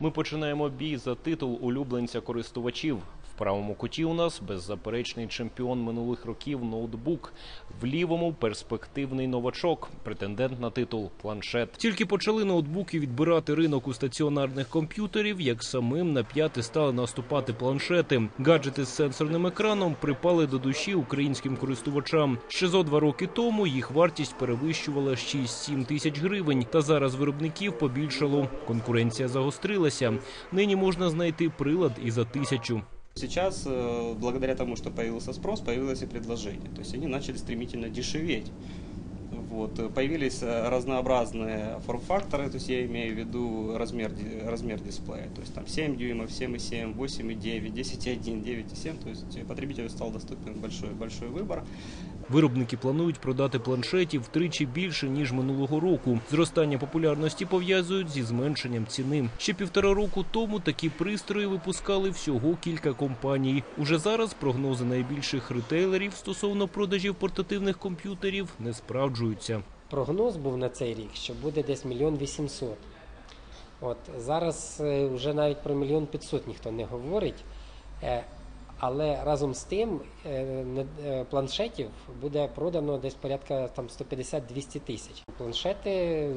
Ми починаємо бій за титул улюбленця користувачів. Правому куті у нас беззаперечний чемпіон минулих років ноутбук. В лівому перспективний новачок, претендент на титул планшет. Тільки почали ноутбуки відбирати ринок у стаціонарних комп'ютерів, як самим на п'яти стали наступати планшети. Гаджети з сенсорним екраном припали до душі українським користувачам. Ще зо два роки тому їх вартість перевищувала 6-7 тисяч гривень. Та зараз виробників побільшало. Конкуренція загострилася. Нині можна знайти прилад і за тисячу. Сейчас, э, благодаря тому, что появился спрос, появилось и предложение. То есть они начали стремительно дешеветь. Вот. э, Появились э, разнообразные форм-факторы, то есть я имею в виду размер, ди- размер дисплея. То есть там 7 дюймов, 7,7, 8,9, 10,1, 9,7. То есть э, потребителю стал доступен большой, большой выбор. Виробники планують продати планшетів втричі більше ніж минулого року. Зростання популярності пов'язують зі зменшенням ціни. Ще півтора року тому такі пристрої випускали всього кілька компаній. Уже зараз прогнози найбільших ретейлерів стосовно продажів портативних комп'ютерів не справджуються. Прогноз був на цей рік, що буде десь мільйон вісімсот. От зараз е, вже навіть про мільйон п'ятсот ніхто не говорить. Е, Але разом з тим е, планшетів буде продано десь порядка там 150-200 тисяч. Планшети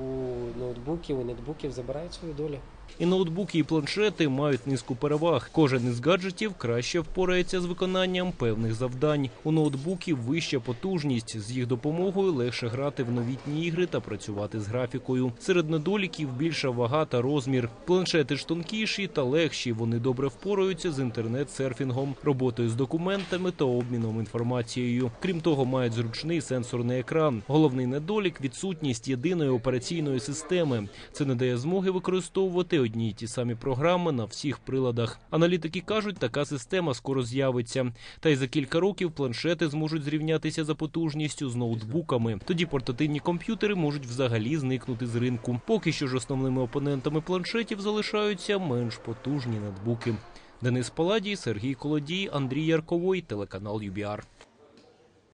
у ноутбуків, у нетбуків забирають свою долю. І ноутбуки, і планшети мають низку переваг. Кожен із гаджетів краще впорається з виконанням певних завдань. У ноутбуків вища потужність. З їх допомогою легше грати в новітні ігри та працювати з графікою. Серед недоліків більша вага та розмір. Планшети ж тонкіші та легші. Вони добре впораються з інтернет-серфінгом, роботою з документами та обміном інформацією. Крім того, мають зручний сенсорний екран. Головний недолік відсутність єдиної операційної системи. Це не дає змоги використовувати одні й ті самі програми на всіх приладах. Аналітики кажуть, така система скоро з'явиться. Та й за кілька років планшети зможуть зрівнятися за потужністю з ноутбуками. Тоді портативні комп'ютери можуть взагалі зникнути з ринку. Поки що ж основними опонентами планшетів залишаються менш потужні ноутбуки. Денис Паладій, Сергій Колодій, Андрій Ярковой, телеканал ЮБІАР.